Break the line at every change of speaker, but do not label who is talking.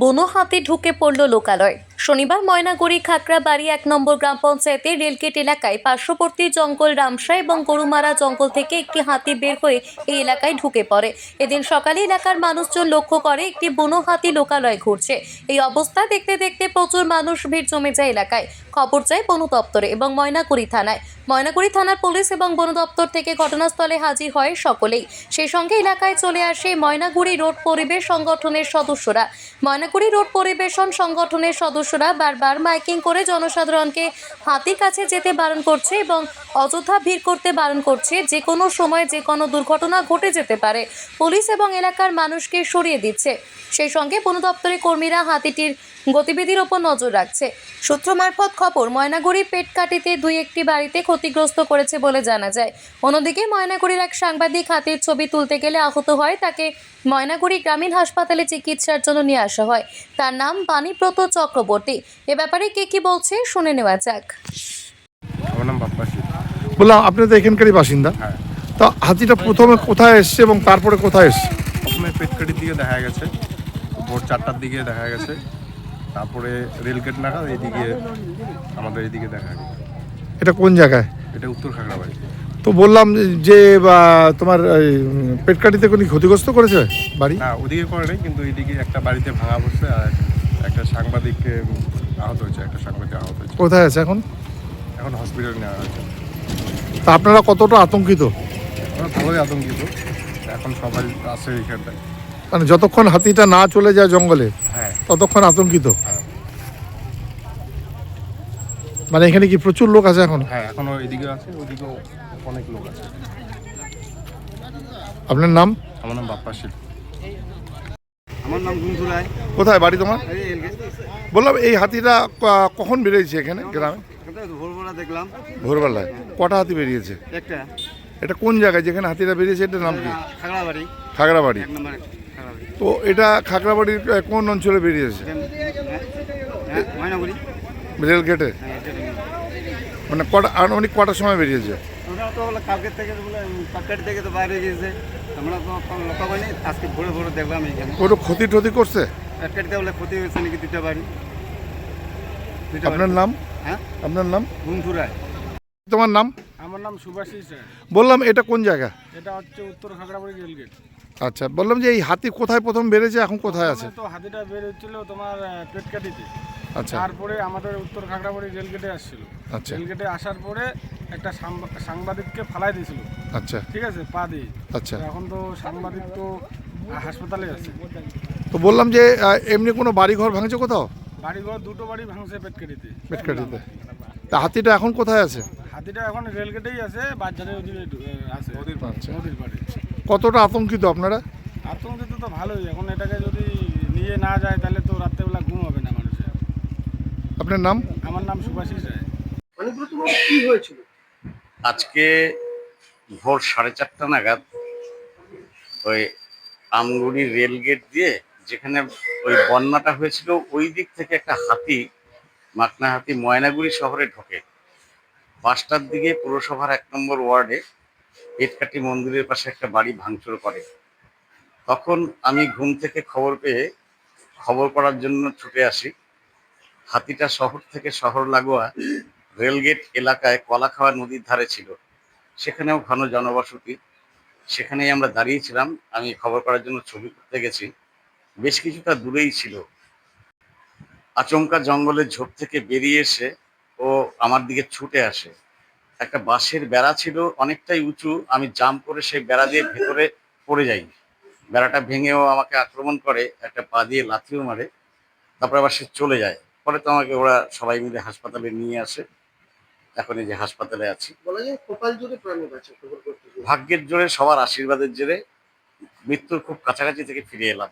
বনো হাতে ঢুকে পড়ল লোকালয়। শনিবার ময়নাগুড়ি খাকড়াবাড়ি এক নম্বর গ্রাম পঞ্চায়েতের রেলগেট এলাকায় পার্শ্ববর্তী জঙ্গল রামসা এবং গরুমারা জঙ্গল থেকে একটি হাতি বের হয়ে এই এলাকায় ঢুকে পড়ে। এদিন সকালে এলাকার মানুষজন লক্ষ্য করে একটি বনো হাতি লোকালয় ঘুরছে। এই অবস্থা দেখতে দেখতে প্রচুর মানুষ ভিড় জমে যায় এলাকায়। খবর যায় বন দপ্তরে এবং ময়নাগুড়ি থানায়। ময়নাগুড়ি থানার পুলিশ এবং বন দপ্তর থেকে ঘটনাস্থলে হাজির হয় সকলেই। সেই সঙ্গে এলাকায় চলে আসে ময়নাগুড়ি রোড পরিবেশ সংগঠনের সদস্যরা। ময়নাগুড়ি রোড পরিবেশন সংগঠনের সদস্যরা বারবার মাইকিং করে জনসাধারণকে হাতির কাছে যেতে বারণ করছে এবং অযথা ভিড় করতে বারণ করছে। যে কোনো সময় যে কোনো দুর্ঘটনা ঘটে যেতে পারে। পুলিশ এবং এলাকার মানুষকে সরিয়ে দিচ্ছে। সেই সঙ্গে বন দপ্তরের কর্মীরা হাতিটির গতিবিধির ওপর নজর রাখছে। সূত্র মারফত খবর, ময়নাগুড়ি পেটকাটিতে দুই একটি বাড়িতে ক্ষতিগ্রস্ত করেছে বলে জানা যায়। অন্যদিকে ময়নাগুড়ির এক সাংবাদিক হাতির ছবি তুলতে গেলে আহত হয় তাকে ময়নাগুড়ি গ্রামীণ হাসপাতালে চিকিৎসার জন্য নিয়ে আসা হয়। তার নাম বাণীব্রত চক্রবর্তী। এ ব্যাপারে কে কি বলছে শুনে নেওয়া যাক।
আমার নাম
বললাম আপনি তো এখানকারই বাসিন্দা।
হ্যাঁ।
তো হাতিটা প্রথমে কোথায় এসছে এবং তারপরে কোথায় এসছে?
প্রথমে পেটকাটির দিকে দেখা গেছে। ভোর চারটার দিকে দেখা গেছে। তারপরে রেলগেট নাগাদ এইদিকে আমাদের এইদিকে দেখা গেছে।
এটা কোন জায়গায়?
এটা উত্তর খাগড়াবাড়ি।
তো বললাম যে বা, তোমার এই, পেটকাটিতে কোনো ক্ষতিগ্রস্ত করেছে বাড়ি?
না ওদিকে করে নেই কিন্তু এইদিকে একটা বাড়িতে ভাঙা পড়ছে আর একটা সাংবাদিককে আহত হয়েছে একটা সাংবাদিক আহত হয়েছে।
কোথায় আছে এখন?
এখন হসপিটালে নেওয়া হয়েছে।
তা আপনারা কতটা আতঙ্কিত?
আমরা ভালোই আতঙ্কিত। এখন সবাই আছে এইখানটায়
মানে যতক্ষণ হাতিটা না চলে যায় জঙ্গলে
হ্যাঁ।
ততক্ষণ আতঙ্কিত?
হ্যাঁ।
মানে এখানে কি প্রচুর লোক আছে এখন?
হ্যাঁ এখনও এদিকে আছে ওদিকেও অনেক লোক আছে।
আপনার নাম?
আমার নাম বাপ্পাসি
আমার নাম গুঞ্জু রায়।
কোথায় বাড়ি তোমার? বললাম এই হাতিটা কখন বেরিয়েছে এখানে গ্রামে?
ভোরবেলা দেখলাম।
ভোরবেলায়। কটা হাতি বেরিয়েছে?
একটা।
এটা কোন জায়গায় যেখানে হাতিটা বেরিয়েছে এটার নাম কি?
খাগড়াবাড়ি।
খাগড়াবাড়ি।
এক নম্বর খাগড়াবাড়ি।
তো এটা খাগড়াবাড়ির কোন অঞ্চলে বেরিয়েছে?
ময়নাগুড়ি।
রেল গেটে। মানে কটা আনুমানিক কটার সময় বেরিয়েছে?
তো বলে থেকে বলে কালকের থেকে তো বাইরে গিয়েছে। আমরা তো লক্ষ্য করিনি আজকে ভোরে ভোরে দেখলাম এইখানে।
কোনো ক্ষতি টতি করছে?
বলে ক্ষতি হয়েছে নাকি দুটা বাড়ি।
আপনার নাম?
হ্যাঁ?
আপনার নাম?
রায়।
তোমার নাম?
আমার নাম সুভাষিস রায়
বললাম এটা কোন জায়গা?
এটা হচ্ছে উত্তর খাগড়াবাড়ি রেলগেট।
আচ্ছা বললাম যে এই হাতি কোথায় প্রথম বেড়েছে এখন কোথায় আছে?
তো হাতিটা বের হচ্ছিল তোমার পেটকাটিতে।
আচ্ছা।
তারপরে আমাদের উত্তর খাগড়াবাড়ি রেলগেটে আসছিল।
আচ্ছা।
রেলগেটে আসার পরে একটা সাংবা- সাংবাদিককে ফালাই দিয়েছিল।
আচ্ছা।
ঠিক আছে পা দিয়ে।
আচ্ছা।
এখন তো সাংবাদিক তো হাসপাতালে আছে।
তো বললাম যে এমনি কোনো বাড়ি ঘর ভাঙছে কোথাও?
বাড়িঘর দুটো বাড়ি ভাঙছে পেটকাটিতে।
পেটকাটিতে। তা হাতিটা এখন কোথায় আছে?
হাতিটা এখন রেলগেটেই আছে বাজারের ওদিকে আছে। নদীর পাড়ে।
কতটা আতঙ্কিত আপনারা?
আতঙ্কিত তো ভালোই এখন এটাকে যদি নিয়ে না যায় তাহলে তো রাত্রেবেলা ঘুম হবে না মানুষের।
আপনার নাম?
আমার নাম সুভাষিস রায়।
আজকে ভোর সাড়ে চারটা নাগাদ ওই আমগুড়ি রেল গেট দিয়ে যেখানে ওই বন্যাটা হয়েছিল ওই দিক থেকে একটা হাতি মাকনা হাতি ময়নাগুড়ি শহরে ঢোকে। পাঁচটার দিকে পুরসভার এক নম্বর ওয়ার্ডে পেটকাটি মন্দিরের পাশে একটা বাড়ি ভাঙচুর করে। তখন আমি ঘুম থেকে খবর পেয়ে খবর করার জন্য ছুটে আসি। হাতিটা শহর থেকে শহর লাগোয়া রেলগেট এলাকায় কলাখাওয়া নদীর ধারে ছিল। সেখানেও ঘন জনবসতি। সেখানেই আমরা দাঁড়িয়েছিলাম। আমি খবর করার জন্য ছবি করতে গেছি। বেশ কিছুটা দূরেই ছিল। আচমকা জঙ্গলের ঝোপ থেকে বেরিয়ে এসে ও আমার দিকে ছুটে আসে। একটা বাঁশের বেড়া ছিল অনেকটাই উঁচু। আমি জাম্প করে সেই বেড়া দিয়ে ভেতরে পড়ে যাই। বেড়াটা ভেঙেও আমাকে আক্রমণ করে একটা পা দিয়ে লাথিও মারে। তারপর আবার সে চলে যায়। পরে তো আমাকে ওরা সবাই মিলে হাসপাতালে নিয়ে আসে। এখন এই যে হাসপাতালে আছি।
বলা যায় কপাল জোরে প্রাণী বাঁচে খবর করতে গিয়ে।
ভাগ্যের জোরে সবার আশীর্বাদের জোরে মৃত্যুর খুব কাছাকাছি থেকে ফিরে এলাম।